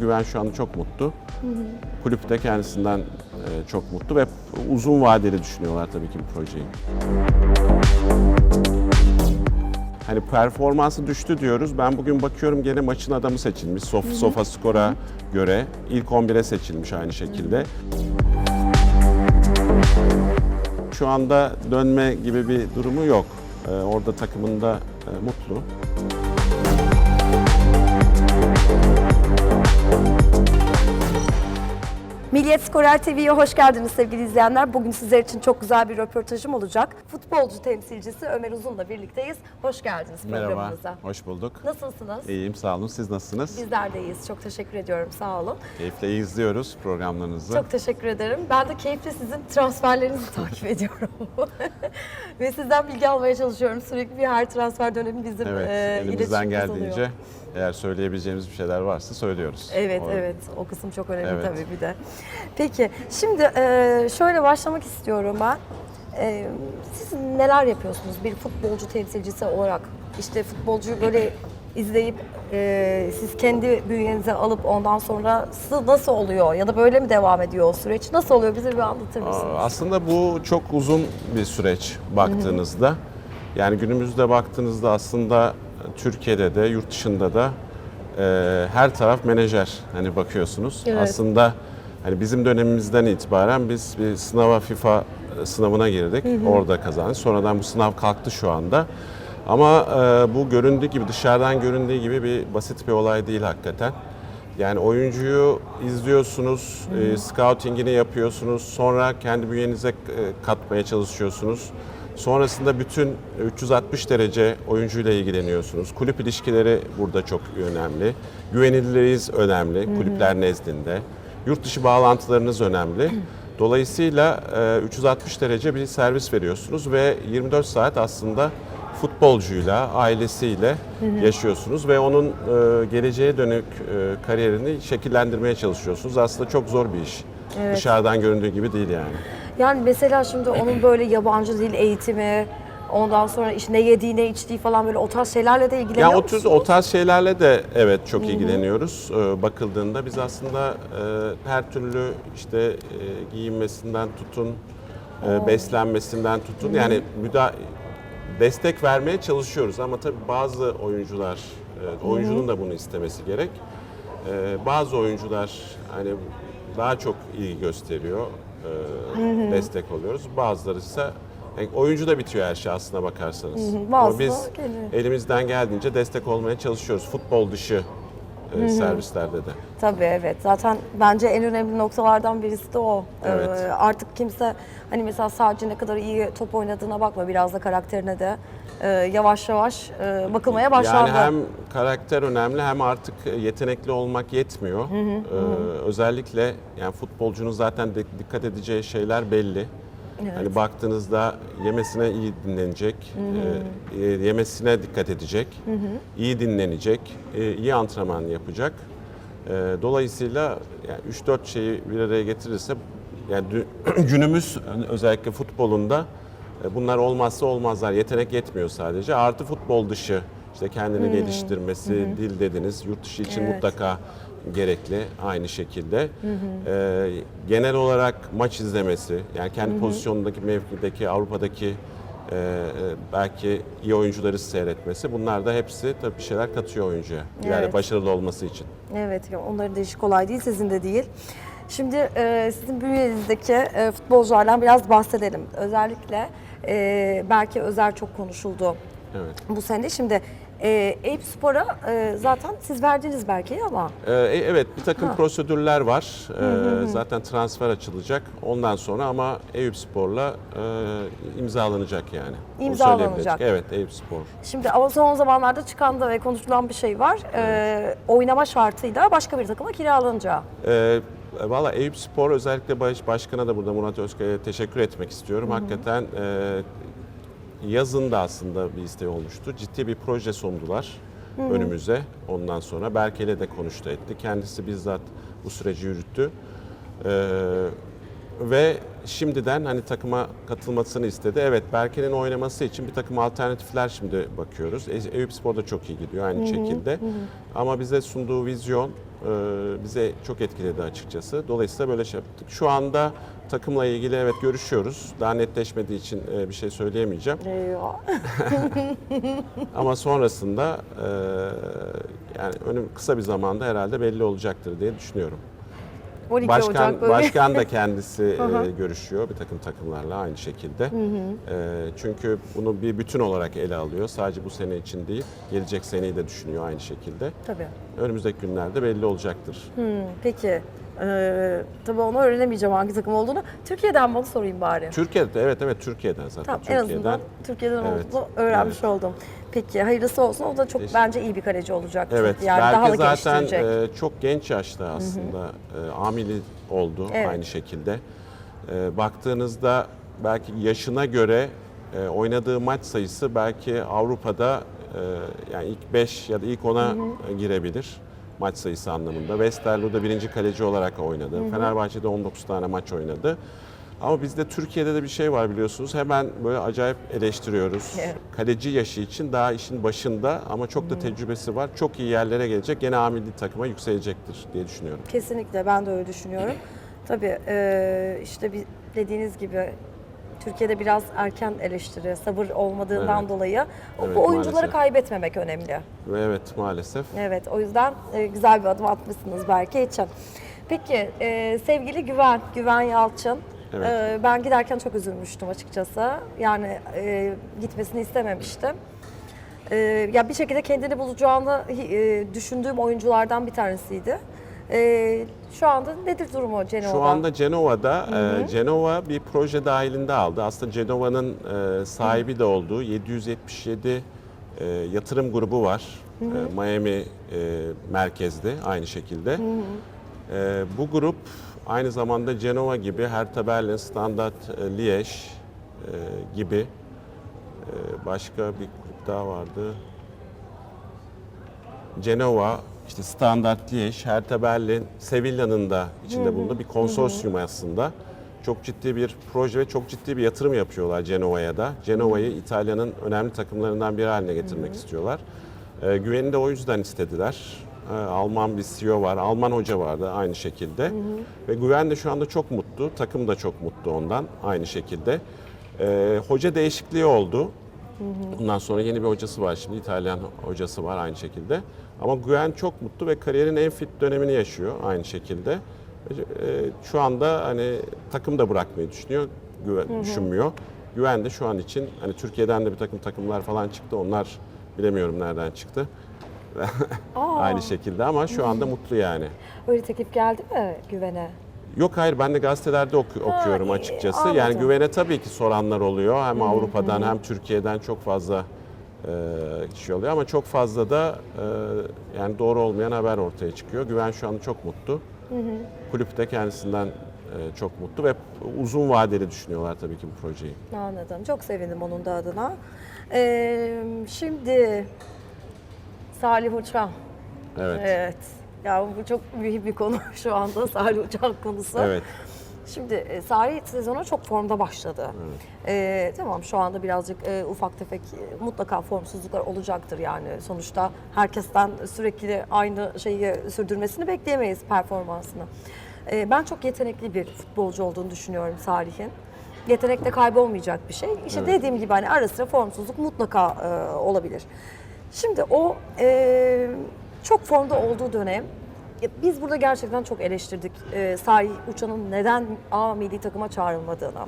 Güven şu anda çok mutlu. Kulüp de kendisinden e, çok mutlu ve uzun vadeli düşünüyorlar tabii ki bu projeyi. Hani performansı düştü diyoruz. Ben bugün bakıyorum gene maçın adamı seçilmiş. Sof, Sofa Score'a göre ilk 11'e seçilmiş aynı şekilde. Şu anda dönme gibi bir durumu yok. Ee, orada takımında e, mutlu. Milliyet Skorer TV'ye hoş geldiniz sevgili izleyenler. Bugün sizler için çok güzel bir röportajım olacak. Futbolcu temsilcisi Ömer Uzun'la birlikteyiz. Hoş geldiniz Merhaba, hoş bulduk. Nasılsınız? İyiyim, sağ olun. Siz nasılsınız? Bizler de iyiyiz. Çok teşekkür ediyorum. Sağ olun. Keyifle izliyoruz programlarınızı. Çok teşekkür ederim. Ben de keyifle sizin transferlerinizi takip ediyorum. Ve sizden bilgi almaya çalışıyorum. Sürekli bir her transfer dönemi bizim Evet, e, elimizden geldiğince oluyor. Eğer söyleyebileceğimiz bir şeyler varsa söylüyoruz. Evet, O- evet. O kısım çok önemli Evet. tabii bir de. Peki, şimdi e, şöyle başlamak istiyorum ben. E, siz neler yapıyorsunuz bir futbolcu temsilcisi olarak? İşte futbolcuyu böyle izleyip e, siz kendi bünyenize alıp ondan sonra nasıl oluyor? Ya da böyle mi devam ediyor o süreç? Nasıl oluyor? Bize bir anlatır mısınız? Aslında bu çok uzun bir süreç baktığınızda. Yani günümüzde baktığınızda aslında Türkiye'de de yurt dışında da e, her taraf menajer hani bakıyorsunuz. Evet. Aslında hani bizim dönemimizden itibaren biz bir sınava FIFA sınavına girdik. Orada kazandık. Sonradan bu sınav kalktı şu anda. Ama e, bu göründüğü gibi dışarıdan göründüğü gibi bir basit bir olay değil hakikaten. Yani oyuncuyu izliyorsunuz, e, scoutingini yapıyorsunuz, sonra kendi bünyenize e, katmaya çalışıyorsunuz. Sonrasında bütün 360 derece oyuncuyla ilgileniyorsunuz. Kulüp ilişkileri burada çok önemli. Güvenilirliğiniz önemli kulüpler nezdinde. Yurt dışı bağlantılarınız önemli. Dolayısıyla e, 360 derece bir servis veriyorsunuz ve 24 saat aslında futbolcuyla, ailesiyle yaşıyorsunuz ve onun e, geleceğe dönük e, kariyerini şekillendirmeye çalışıyorsunuz. Aslında çok zor bir iş. Evet. Dışarıdan göründüğü gibi değil yani. Yani mesela şimdi onun böyle yabancı dil eğitimi, ondan sonra işte ne yediği ne içtiği falan böyle o tarz şeylerle de ilgileniyor Yani o, tür, musunuz? o tarz şeylerle de evet çok ilgileniyoruz. Ee, bakıldığında biz aslında e, her türlü işte e, giyinmesinden tutun, e, beslenmesinden tutun yani müda destek vermeye çalışıyoruz ama tabii bazı oyuncular e, oyuncunun da bunu istemesi gerek. E, bazı oyuncular hani daha çok ilgi gösteriyor, e, destek oluyoruz. Bazıları ise yani oyuncu da bitiyor her şey aslına bakarsanız. Ama bazısı biz geliyor. elimizden geldiğince destek olmaya çalışıyoruz. Futbol dışı e, servislerde de. Tabii evet. Zaten bence en önemli noktalardan birisi de o. Evet. Ee, artık kimse hani mesela sadece ne kadar iyi top oynadığına bakma biraz da karakterine de e, yavaş yavaş e, bakılmaya başlandı. Yani hem karakter önemli hem artık yetenekli olmak yetmiyor. Ee, özellikle yani futbolcunun zaten de- dikkat edeceği şeyler belli. Hani baktığınızda yemesine iyi dinlenecek, e, e, yemesine dikkat edecek, iyi dinlenecek, e, iyi antrenman yapacak. E, dolayısıyla yani 3-4 şeyi bir araya getirirse yani dü- günümüz özellikle futbolunda e, Bunlar olmazsa olmazlar. Yetenek yetmiyor sadece. Artı futbol dışı işte kendini geliştirmesi, dil dediniz. Yurt dışı için Evet. mutlaka gerekli aynı şekilde. E, genel olarak maç izlemesi, yani kendi pozisyonundaki mevkideki Avrupa'daki e, e, belki iyi oyuncuları seyretmesi. Bunlar da hepsi tabii bir şeyler katıyor oyuncuya. Yani Evet. başarılı olması için. Evet, onların da işi kolay değil, sizin de değil. Şimdi e, sizin bünyenizdeki e, futbolculardan biraz bahsedelim. Özellikle e, belki Özer çok konuşuldu Evet. bu sene. Şimdi e, Eyüp Spor'a e, zaten siz verdiniz belki ama Ee, e, evet bir takım Ha. prosedürler var. Ee, Zaten transfer açılacak. Ondan sonra ama Eyüp Spor'la e, imzalanacak yani. İmzalanacak. Evet Eyüp Spor. şimdi ama son zamanlarda çıkan da ve konuşulan bir şey var. E, oynama şartıyla başka bir takıma kiralanacağı. Ee, Valla Eyüp Spor özellikle baş, başkana da burada Murat Özkaya'ya teşekkür etmek istiyorum. Hakikaten e, yazın da aslında bir isteği olmuştu. Ciddi bir proje sundular önümüze. Ondan sonra Berke'yle de konuştu etti. Kendisi bizzat bu süreci yürüttü. Ee, ve şimdiden hani takıma katılmasını istedi. Evet Berke'nin oynaması için bir takım alternatifler şimdi bakıyoruz. E- Eyüp Spor da çok iyi gidiyor aynı şekilde. Ama bize sunduğu vizyon e, bize çok etkiledi açıkçası. Dolayısıyla böyle şey yaptık. Şu anda takımla ilgili evet görüşüyoruz. Daha netleşmediği için e, bir şey söyleyemeyeceğim. Eyvah. Ama sonrasında e, yani önüm kısa bir zamanda herhalde belli olacaktır diye düşünüyorum. 12 Başkan Ocak böyle. başkan da kendisi e, görüşüyor bir takım takımlarla aynı şekilde. E, çünkü bunu bir bütün olarak ele alıyor. Sadece bu sene için değil, gelecek seneyi de düşünüyor aynı şekilde. Tabii. Önümüzdeki günlerde belli olacaktır. Peki. Ee, tabii onu öğrenemeyeceğim hangi takım olduğunu. Türkiye'den bunu sorayım bari. Türkiye'de evet evet Türkiye'den zaten Tamam en Türkiye'den. azından Türkiye'den Evet, olduğunu öğrenmiş evet. oldum. Peki hayırlısı olsun. O da çok Teşekkür- bence iyi bir kaleci olacak. Evet, yani Berke daha da zaten e, çok genç yaşta aslında e, amili oldu Evet. aynı şekilde. E, baktığınızda belki yaşına göre e, oynadığı maç sayısı belki Avrupa'da e, yani ilk 5 ya da ilk 10'a girebilir maç sayısı anlamında. Westerlo'da birinci kaleci olarak oynadı. Fenerbahçe'de 19 tane maç oynadı. Ama bizde Türkiye'de de bir şey var biliyorsunuz. Hemen böyle acayip eleştiriyoruz. Evet. Kaleci yaşı için daha işin başında ama çok da tecrübesi var. Çok iyi yerlere gelecek. Gene A milli takıma yükselecektir diye düşünüyorum. Kesinlikle ben de öyle düşünüyorum. Tabii e, işte dediğiniz gibi Türkiye'de biraz erken eleştiri, sabır olmadığından Evet. dolayı o- Evet, bu oyuncuları maalesef. kaybetmemek önemli. Ve evet maalesef. Evet o yüzden e, güzel bir adım atmışsınız Berke için. Peki e, sevgili Güven, Güven Yalçın. Evet. e, ben giderken çok üzülmüştüm açıkçası. Yani e, gitmesini istememiştim. E, ya bir şekilde kendini bulacağını e, düşündüğüm oyunculardan bir tanesiydi. E, şu anda nedir durumu Cenova'da? Şu anda Cenova'da, e, Cenova bir proje dahilinde aldı. Aslında Cenova'nın e, sahibi de olduğu 777 e, yatırım grubu var. E, Miami e, merkezli aynı şekilde. E, bu grup aynı zamanda Cenova gibi, Hertha Berlin, Standard e, Liège e, gibi e, başka bir grup daha vardı. Cenova, işte Standard Liège, Hertha Berlin, Sevilla'nın da içinde bulunduğu bir konsorsiyum aslında. Çok ciddi bir proje ve çok ciddi bir yatırım yapıyorlar Cenova'ya da. Cenova'yı İtalya'nın önemli takımlarından biri haline getirmek istiyorlar. Güveni de o yüzden istediler. Ee, Alman bir CEO var, Alman hoca vardı aynı şekilde. Ve Güven de şu anda çok mutlu, takım da çok mutlu ondan aynı şekilde. Ee, hoca değişikliği oldu. Bundan sonra yeni bir hocası var şimdi İtalyan hocası var aynı şekilde. Ama Güven çok mutlu ve kariyerin en fit dönemini yaşıyor aynı şekilde. E, Şu anda hani takım da bırakmayı düşünüyor, güven, düşünmüyor. Güven de şu an için hani Türkiye'den de bir takım takımlar falan çıktı. Onlar bilemiyorum nereden çıktı. Aynı şekilde ama şu anda mutlu yani. Öyle teklif geldi mi Güven'e? Yok hayır ben de gazetelerde oku- okuyorum iyi, açıkçası. anladım. Yani güvene tabii ki soranlar oluyor. Hem Avrupa'dan hem Türkiye'den çok fazla e, kişi oluyor ama çok fazla da e, yani doğru olmayan haber ortaya çıkıyor. Güven şu anda çok mutlu. Kulüp de kendisinden e, çok mutlu ve uzun vadeli düşünüyorlar tabii ki bu projeyi. Anladım. Çok sevindim onun da adına. Ee, şimdi Salih Uçan. Evet. Evet. Ya bu çok mühim bir konu şu anda Salih Uçan konusu. Evet. Şimdi e, Salih sezona çok formda başladı. Ee, tamam şu anda birazcık e, ufak tefek e, mutlaka formsuzluklar olacaktır yani. Sonuçta herkesten sürekli aynı şeyi sürdürmesini bekleyemeyiz performansını. Ee, ben çok yetenekli bir futbolcu olduğunu düşünüyorum Salih'in. Yetenek de kaybolmayacak bir şey. İşte dediğim gibi hani ara sıra formsuzluk mutlaka e, olabilir. Şimdi o e, çok formda olduğu dönem biz burada gerçekten çok eleştirdik e, Salih Uçan'ın neden A milli takıma çağrılmadığını.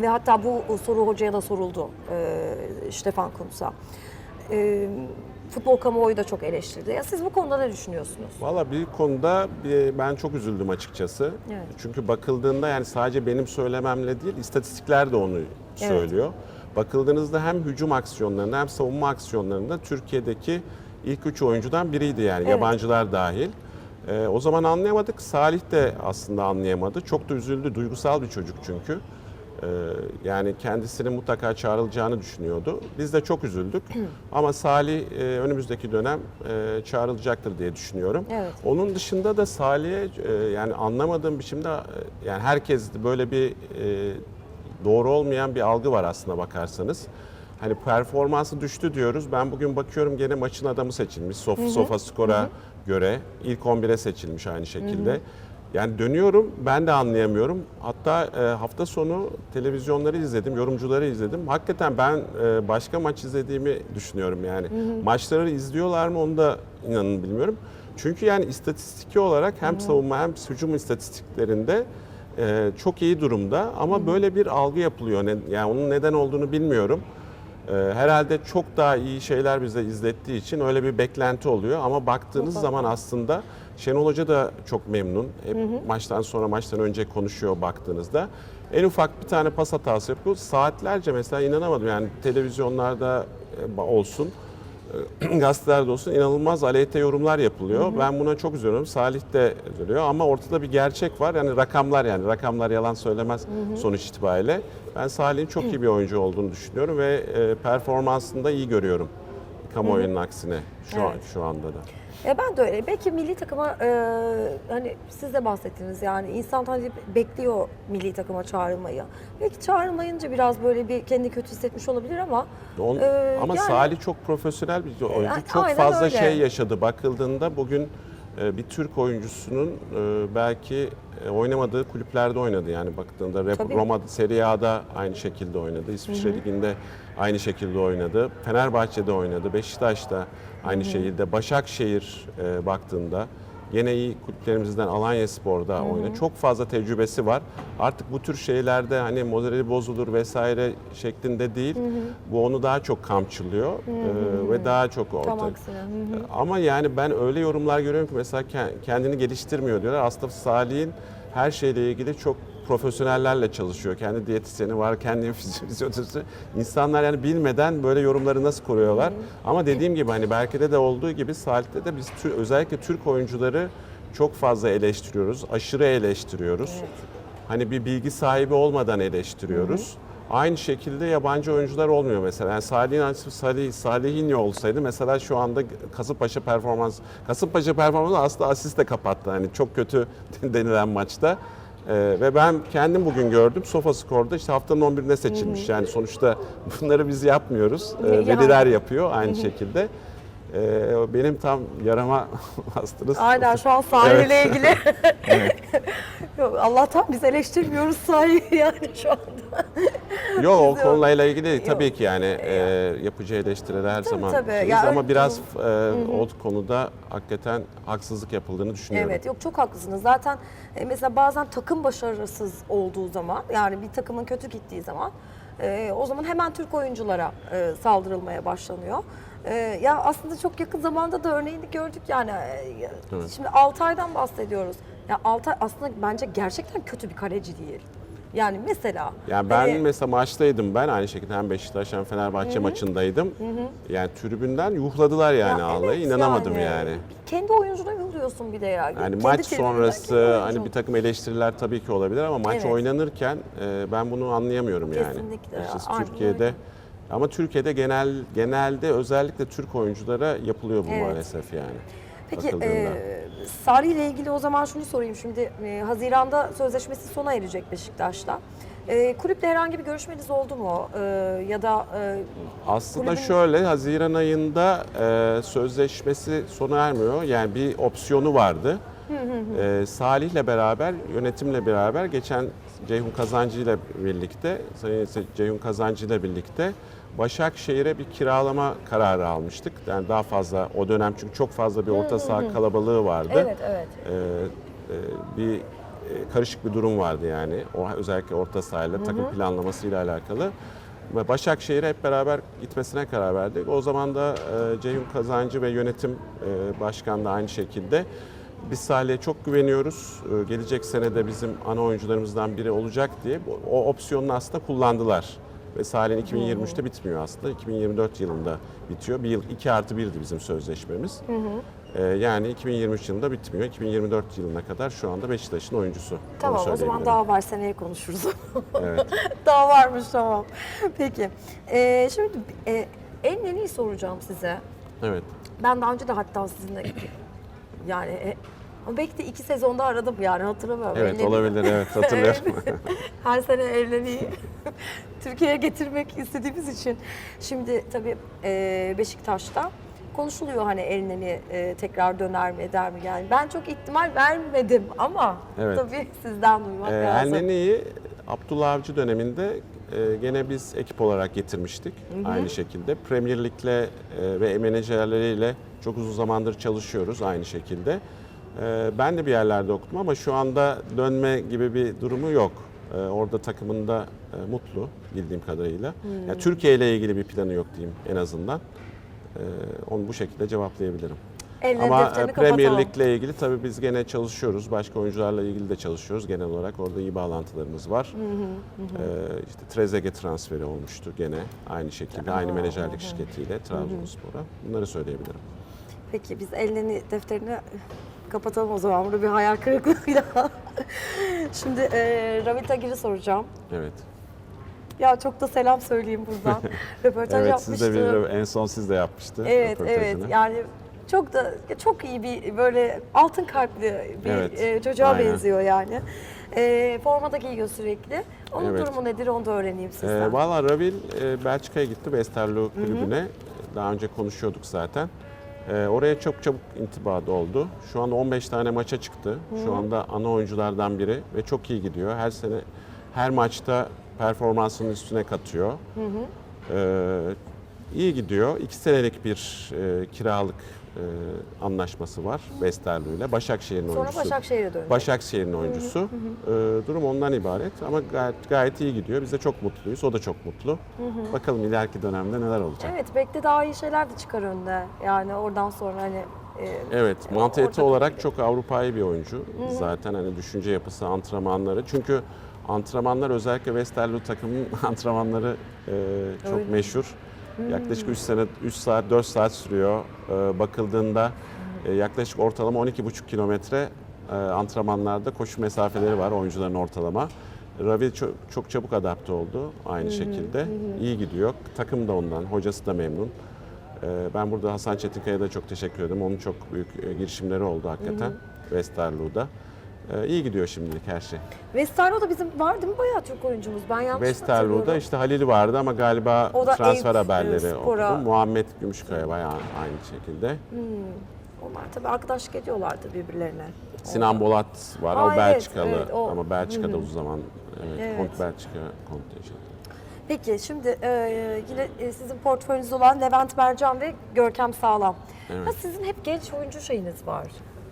Ve hatta bu soru hocaya da soruldu e, Stefan Kuntz'a. E, futbol kamuoyu da çok eleştirdi. Ya siz bu konuda ne düşünüyorsunuz? Valla bir konuda ben çok üzüldüm açıkçası. Evet. Çünkü bakıldığında yani sadece benim söylememle değil, istatistikler de onu söylüyor. Bakıldığınızda hem hücum aksiyonlarında hem savunma aksiyonlarında Türkiye'deki ilk üç oyuncudan biriydi yani Evet. yabancılar dahil. Ee, o zaman anlayamadık. Salih de aslında anlayamadı. Çok da üzüldü. Duygusal bir çocuk çünkü. Ee, yani kendisinin mutlaka çağrılacağını düşünüyordu. Biz de çok üzüldük. Ama Salih e, önümüzdeki dönem e, çağrılacaktır diye düşünüyorum. Evet. Onun dışında da Salih'e e, yani anlamadığım biçimde e, yani herkes böyle bir e, doğru olmayan bir algı var aslında bakarsanız. Hani performansı düştü diyoruz. Ben bugün bakıyorum gene maçın adamı seçilmiş. Sof, Sofa skora göre ilk 11'e seçilmiş aynı şekilde. Yani dönüyorum ben de anlayamıyorum. Hatta e, hafta sonu televizyonları izledim, yorumcuları izledim. Hakikaten ben e, başka maç izlediğimi düşünüyorum yani. Maçları izliyorlar mı onu da inanın bilmiyorum. Çünkü yani istatistiki olarak hem savunma hem hücum istatistiklerinde e, çok iyi durumda ama böyle bir algı yapılıyor. Ne- Yani onun neden olduğunu bilmiyorum. E, herhalde çok daha iyi şeyler bize izlettiği için öyle bir beklenti oluyor ama baktığınız zaman aslında Şenol Hoca da çok memnun. Hep maçtan sonra maçtan önce konuşuyor baktığınızda. En ufak bir tane pas hatası yapıyor. Saatlerce mesela inanamadım yani televizyonlarda e, olsun gazetelerde olsun inanılmaz aleyhte yorumlar yapılıyor. Ben buna çok üzülüyorum. Salih de üzülüyor ama ortada bir gerçek var. Yani rakamlar yani rakamlar yalan söylemez sonuç itibariyle. Ben Salih'in çok iyi bir oyuncu olduğunu düşünüyorum ve e, performansını da iyi görüyorum. Kamuoyunun aksine şu an Evet. şu anda da. E ben de öyle. Belki milli takıma e, hani siz de bahsettiniz yani insan hani bekliyor milli takıma çağrılmayı. Belki çağrılmayınca biraz böyle bir kendi kötü hissetmiş olabilir ama On- e, ama yani- Salih çok profesyonel bir oyuncu. a- çok fazla öyle. şey yaşadı. Bakıldığında bugün bir Türk oyuncusunun e, belki e, oynamadığı kulüplerde oynadı. Yani baktığında Rep- Tabii. Roma Serie A'da aynı şekilde oynadı. İsviçre Ligi'nde aynı şekilde oynadı. Fenerbahçe'de oynadı. Beşiktaş'ta aynı şekilde. Başakşehir e, baktığında Yine iyi kulüplerimizden Alanya Spor'da oynadı. Çok fazla tecrübesi var. Artık bu tür şeylerde hani morali bozulur vesaire şeklinde değil. Bu onu daha çok kamçılıyor Ee, ve daha çok tam aksine. Hı hı. Ama yani ben öyle yorumlar görüyorum ki mesela ke- kendini geliştirmiyor diyorlar. Aslında Salih'in her şeyle ilgili çok profesyonellerle çalışıyor. Kendi diyetisyeni var, kendi fizyoterapisti. İnsanlar yani bilmeden böyle yorumları nasıl kuruyorlar. Ama dediğim gibi hani Berke'de de olduğu gibi Salih'te de biz tür- özellikle Türk oyuncuları çok fazla eleştiriyoruz. Aşırı eleştiriyoruz. Hani bir bilgi sahibi olmadan eleştiriyoruz. Aynı şekilde yabancı oyuncular olmuyor mesela. Yani Salih'in Salih, Salih'in olsaydı mesela şu anda Kasımpaşa performans Kasımpaşa performansı aslında asiste kapattı. Hani çok kötü denilen maçta. Ee, ve ben kendim bugün gördüm Sofa Skor'da işte haftanın 11'ine seçilmiş. Yani sonuçta bunları biz yapmıyoruz. Yani. veliler yapıyor aynı şekilde. Ee, benim tam yarama bastınız. Aynen şu an sahiyle ilgili. Yok, Allah'tan biz eleştirmiyoruz sahiyi yani şu anda. Yok o Yok. konuyla ilgili tabii ki yani e, yapıcı eleştiriler her zaman tabii. Ya ama biraz e, o konuda hakikaten haksızlık yapıldığını düşünüyorum. Evet yok çok haklısınız. Zaten e, mesela bazen takım başarısız olduğu zaman yani bir takımın kötü gittiği zaman e, o zaman hemen Türk oyunculara e, saldırılmaya başlanıyor. E, ya aslında çok yakın zamanda da örneğini gördük yani. E, Evet. Şimdi Altay'dan bahsediyoruz. Ya Altay aslında bence gerçekten kötü bir kaleci değil. Yani mesela Yani ben hani- mesela maçtaydım ben aynı şekilde hem Beşiktaş hem Fenerbahçe maçındaydım. Yani tribünden yuhladılar yani Ya ağlayı evet inanamadım yani. Kendi oyuncuna vuruyorsun bir de ya. Yani Kendi maç sonrası hani bir takım eleştiriler tabii ki olabilir ama maç Evet. oynanırken e, ben bunu anlayamıyorum yani. Kesinlikle ya, Türkiye'de öyle. Ama Türkiye'de genel genelde özellikle Türk oyunculara yapılıyor bu Evet. maalesef yani. Peki e, Sarı ile ilgili o zaman şunu sorayım. Şimdi e, Haziran'da sözleşmesi sona erecek Beşiktaş'ta. E, kulüple herhangi bir görüşmeniz oldu mu? E, ya da e, Aslında Kulübün- şöyle Haziran ayında e, sözleşmesi sona ermiyor. Yani bir opsiyonu vardı. E, Salih'le beraber, yönetimle beraber geçen Ceyhun Kazancı ile birlikte, Sayın Ceyhun Kazancı ile birlikte Başakşehir'e bir kiralama kararı almıştık. Yani daha fazla o dönem çünkü çok fazla bir orta saha kalabalığı vardı. evet evet. Ee, e, bir e, karışık bir durum vardı yani. O özellikle orta sahayla takım planlamasıyla alakalı. Ve Başakşehir'e hep beraber gitmesine karar verdik. O zaman da e, Ceyhun Kazancı ve yönetim e, başkan da aynı şekilde biz Salih'e çok güveniyoruz. E, gelecek sene de bizim ana oyuncularımızdan biri olacak diye o opsiyonunu aslında kullandılar. Ve Salih'in 2023'te bitmiyor aslında. 2024 yılında bitiyor. Bir yıl 2 artı 1'di bizim sözleşmemiz. Ee, yani 2023 yılında bitmiyor. 2024 yılına kadar şu anda Beşiktaş'ın oyuncusu. Tamam o zaman daha var seneye konuşuruz. Evet. daha varmış tamam. Peki. Ee, şimdi e, en yeniyi soracağım size. Evet. Ben daha önce de hatta sizinle yani e, belki de iki sezonda aradım yani hatırlamıyorum. Evet Elleri- olabilir evet hatırlıyorum. Her sene evleniyi Türkiye'ye getirmek istediğimiz için. Şimdi tabii e, Beşiktaş'ta konuşuluyor hani Elneni e, tekrar döner mi eder mi yani. Ben çok ihtimal vermedim ama Evet. tabii sizden duymak Ee, lazım. Elneni'yi Abdullah Avcı döneminde e, gene biz ekip olarak getirmiştik aynı şekilde. Premier Lig'le e, ve menajerleriyle çok uzun zamandır çalışıyoruz aynı şekilde. E, ben de bir yerlerde okudum ama şu anda dönme gibi bir durumu yok. E, orada takımında e, mutlu bildiğim kadarıyla. Yani Türkiye ile ilgili bir planı yok diyeyim en azından. E, onu bu şekilde cevaplayabilirim. Elneni Ama e, Premier. Lig'le ilgili tabii biz gene çalışıyoruz. Başka oyuncularla ilgili de çalışıyoruz genel olarak. Orada iyi bağlantılarımız var. Ee, işte Trezeguet transferi olmuştu gene aynı şekilde. Aynı menajerlik şirketiyle Trabzonspor'a. Bunları söyleyebilirim. Peki biz Elneni defterini kapatalım o zaman. Burada bir hayal kırıklığıyla. Şimdi e, Ravit Agir'i soracağım. Evet. Ya çok da selam söyleyeyim buradan. Röportaj Evet yapmıştım. siz de bir en son siz de yapmıştı Evet, evet. Yani çok da çok iyi bir böyle altın kalpli bir Evet, e, çocuğa aynen. benziyor yani. E, forma da giyiyor sürekli. Onun Evet. durumu nedir onu da öğreneyim sizden. Ee, Valla Ravil e, Belçika'ya gitti Westerlo kulübüne. Daha önce konuşuyorduk zaten. Ee, oraya çok çabuk intibadı oldu. Şu anda 15 tane maça çıktı. Şu anda ana oyunculardan biri ve çok iyi gidiyor. Her sene her maçta performansının üstüne katıyor. Ee, iyi gidiyor. İki senelik bir e, kiralık e, anlaşması var Westerlo ile. Başakşehir'in Sonra oyuncusu. Başakşehir'e döndü. Başakşehir'in oyuncusu. Ee, durum ondan ibaret ama gayet, gayet iyi gidiyor. Biz de çok mutluyuz. O da çok mutlu. Bakalım ileriki dönemde neler olacak. Evet, belki daha iyi şeyler de çıkar önde. Yani oradan sonra hani e, Evet, orada- olarak çok Avrupa'yı bir oyuncu. Zaten hani düşünce yapısı, antrenmanları. Çünkü antrenmanlar özellikle Westerlo takımının antrenmanları e, çok Öyle. meşhur. Yaklaşık 3 sene 3 saat 4 saat sürüyor. E, bakıldığında e, yaklaşık ortalama 12,5 kilometre e, antrenmanlarda koşu mesafeleri var oyuncuların ortalama. Ravi çok, çok çabuk adapte oldu aynı şekilde. İyi gidiyor. Takım da ondan, hocası da memnun. Ee, Ben burada Hasan Çetinkaya'ya da çok teşekkür ederim. Onun çok büyük e, girişimleri oldu hakikaten Westerlo'da. Ee, İyi gidiyor şimdilik her şey. Westerlo'da bizim var değil mi bayağı Türk oyuncumuz? Ben yanlış Westerlo'da işte Halil vardı ama galiba O da transfer haberleri e, Spor'a- oldu. Muhammed Gümüşkaya bayağı aynı şekilde. Onlar tabii arkadaşlık ediyorlardı birbirlerine. Sinan Bolat var. Aa, o evet, Belçikalı evet, o. ama Belçika'da uzun zaman evet, Evet. Kont Belçika kontenjanı. Peki şimdi e, yine e, sizin portföyünüzde olan Levent Mercan ve Görkem Sağlam. Evet. Ha, sizin hep genç oyuncu şeyiniz var.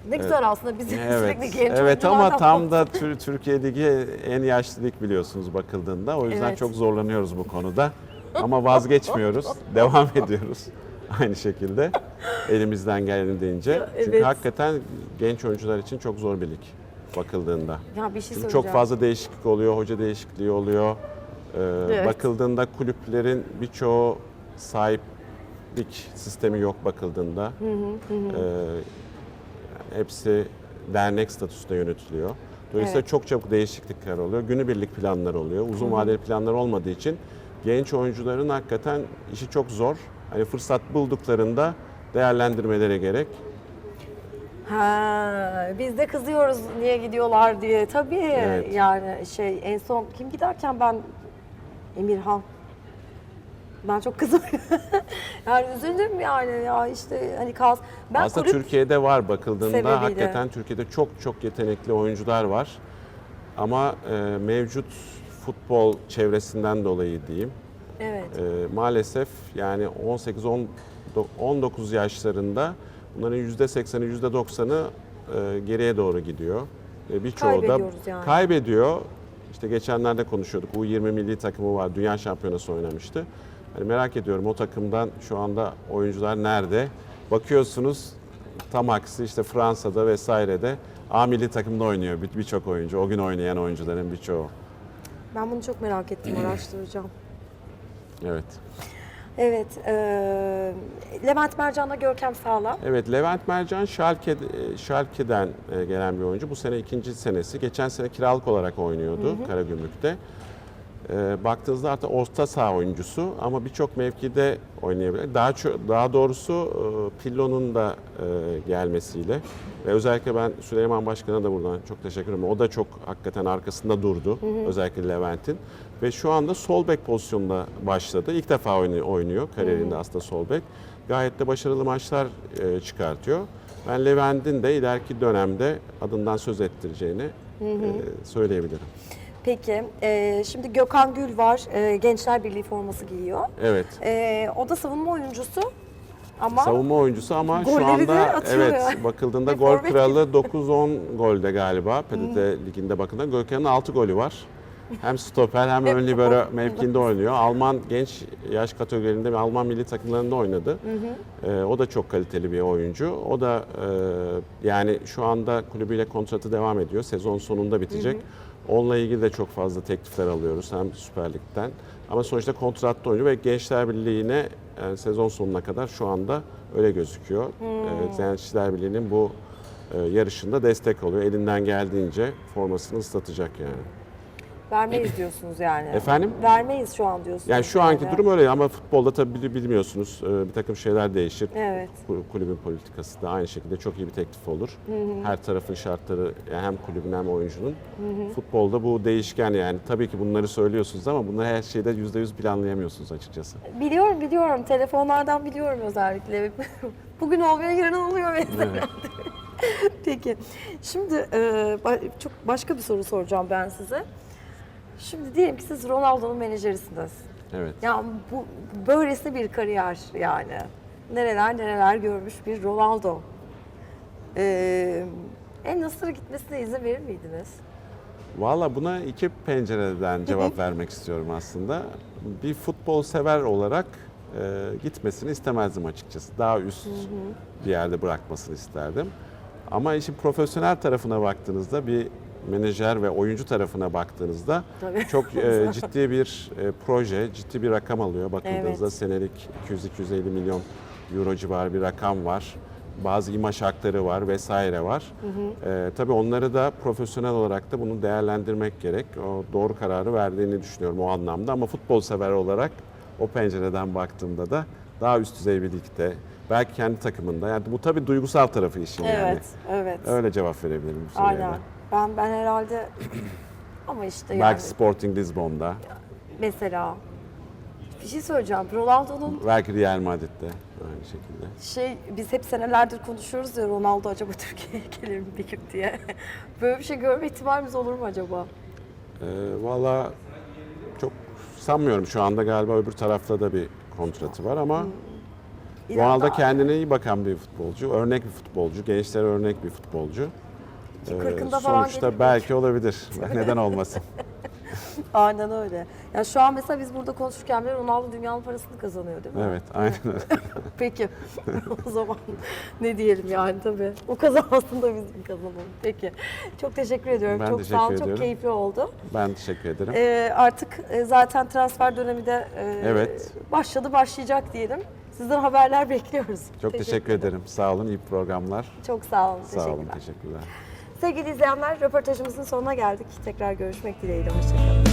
Ne güzel aslında bizim Evet. sürekli genç Evet ama tam da Tür- Türkiye Ligi en yaşlı lig biliyorsunuz bakıldığında. O yüzden Evet. çok zorlanıyoruz bu konuda. Ama vazgeçmiyoruz. devam ediyoruz. Aynı şekilde elimizden geldiğince. Çünkü evet. hakikaten genç oyuncular için çok zor bir lig bakıldığında. Ya bir şey Çünkü çok fazla değişiklik oluyor, hoca değişikliği oluyor. Ee, Evet. Bakıldığında kulüplerin birçoğu sahiplik sistemi yok bakıldığında. Ee, hepsi dernek statüsünde yönetiliyor. Dolayısıyla Evet. çok çabuk değişiklikler oluyor. Günübirlik planlar oluyor. Uzun vadeli planlar olmadığı için genç oyuncuların hakikaten işi çok zor. Hani fırsat bulduklarında değerlendirmeleri gerek. Ha, biz de kızıyoruz niye gidiyorlar diye. Tabii Evet. yani şey en son kim giderken ben Emirhan. Ben çok kızıyorum. yani üzüldüm yani ya işte hani kaz. Ben Aslında kulüp Türkiye'de var bakıldığında sebebiyle. hakikaten Türkiye'de çok çok yetenekli oyuncular var. Ama e, mevcut futbol çevresinden dolayı diyeyim. evet. e, maalesef yani 18 10 19 yaşlarında bunların %80'i %90'ı e, geriye doğru gidiyor. E, birçoğu da yani. kaybediyor. İşte geçenlerde konuşuyorduk. U20 milli takımı var. Dünya şampiyonası oynamıştı. Hani merak ediyorum o takımdan şu anda oyuncular nerede? Bakıyorsunuz tam aksi işte Fransa'da vesairede A milli takımda oynuyor bir- birçok oyuncu. O gün oynayan oyuncuların birçoğu. Ben bunu çok merak ettim araştıracağım. Evet. Evet. E, Levent Mercan'la Görkem Sağlam. Evet, Levent Mercan Schalke, Schalke'den e, gelen bir oyuncu. Bu sene ikinci senesi. Geçen sene kiralık olarak oynuyordu Karagümrük'te. E, baktığınızda artık orta saha oyuncusu ama birçok mevkide oynayabilir. Daha daha doğrusu e, Pillo'nun da e, gelmesiyle ve özellikle ben Süleyman Başkan'a da buradan çok teşekkür ederim. O da çok hakikaten arkasında durdu. Özellikle Levent'in. Ve şu anda sol bek pozisyonunda başladı. İlk defa oynuyor, oynuyor kariyerinde aslında sol bek. Gayet de başarılı maçlar e, çıkartıyor. Ben Levent'in de ileriki dönemde adından söz ettireceğini e, söyleyebilirim. Peki. e, şimdi Gökhan Gül var. E, Gençler Birliği forması giyiyor. Evet. E, o da savunma oyuncusu. Ama Savunma oyuncusu ama şu anda evet bakıldığında gol kralı 9-10 golde galiba. PTT liginde bakıldığında Gökhan'ın 6 golü var. Hem stoper hem ön libero mevkinde oynuyor. Alman genç yaş kategorilerinde ve Alman milli takımlarında oynadı. Ee, o da çok kaliteli bir oyuncu. O da e, yani şu anda kulübüyle kontratı devam ediyor. Sezon sonunda bitecek. Onunla ilgili de çok fazla teklifler alıyoruz hem Süper Lig'den. Ama sonuçta kontratlı oyuncu ve Gençler Birliği'ne yani sezon sonuna kadar şu anda öyle gözüküyor. Ee, Gençler Birliği'nin bu e, yarışında destek oluyor. Elinden geldiğince formasını ıslatacak yani. Vermeyiz diyorsunuz yani. Efendim? Vermeyiz şu an diyorsunuz. Yani şu anki durum öyle ama futbolda tabii bilmiyorsunuz e, bir takım şeyler değişir. Evet. Kul- Kulübün politikası da aynı şekilde çok iyi bir teklif olur. Her tarafın şartları yani hem kulübün hem oyuncunun. Futbolda bu değişken yani. Tabii ki bunları söylüyorsunuz ama bunları her şeyde %100 planlayamıyorsunuz açıkçası. Biliyorum biliyorum. Telefonlardan biliyorum özellikle. Bugün olmuyor yarın oluyor mesela. Peki. Şimdi e, çok başka bir soru soracağım ben size. Şimdi diyelim ki siz Ronaldo'nun menajerisiniz. Evet. Ya bu böylesi bir kariyer yani. Nereler nereler görmüş bir Ronaldo. Ee, en Nasır'a gitmesine izin verir miydiniz? Valla buna iki pencereden cevap vermek istiyorum aslında. Bir futbol sever olarak e, gitmesini istemezdim açıkçası. Daha üst bir yerde bırakmasını isterdim. Ama işin profesyonel tarafına baktığınızda bir menajer ve oyuncu tarafına baktığınızda Tabii. çok e, ciddi bir e, proje, ciddi bir rakam alıyor. Bakıldığınızda Evet. senelik 200-250 milyon euro civarı bir rakam var. Bazı imaj hakları var vesaire var. Ee, tabii onları da profesyonel olarak da bunu değerlendirmek gerek. O doğru kararı verdiğini düşünüyorum o anlamda ama futbol sever olarak o pencereden baktığımda da daha üst düzey bir ligde belki kendi takımında yani bu tabii duygusal tarafı işin yani. Evet, evet. Öyle cevap verebilirim bu soruya Aynen. da. Ben ben herhalde ama işte yani Belki Sporting Lisbon'da, mesela bir şey söyleyeceğim. Ronaldo'nun belki Real Madrid'de aynı şekilde. şey biz hep senelerdir konuşuyoruz ya Ronaldo acaba Türkiye'ye gelir mi bir gün diye. Böyle bir şey görme ihtimalimiz olur mu acaba? Ee, Valla çok sanmıyorum şu anda galiba öbür tarafta da bir kontratı var ama Ronaldo İleride- kendine iyi bakan bir futbolcu, örnek bir futbolcu, gençlere örnek bir futbolcu. Ki Ee, 40'ında falan sonuçta belki olabilir. Neden olmasın? Aynen öyle. Ya şu an mesela biz burada konuşurken bile Ronaldo dünyanın parasını kazanıyor değil mi? evet, aynen öyle. Peki. o zaman ne diyelim yani tabii. O kazansın da biz mi kazanalım. Peki. Çok teşekkür ediyorum. Ben çok teşekkür sağ. Çok ediyorum. keyifli oldu. Ben teşekkür ederim. Ee, artık e, zaten transfer dönemi de e, Evet. başladı, başlayacak diyelim. Sizden haberler bekliyoruz. Çok teşekkür ederim. Sağ olun, iyi programlar. Çok sağ olun. Sağ olun, teşekkürler. Sevgili izleyenler, röportajımızın sonuna geldik. Tekrar görüşmek dileğiyle. Hoşçakalın.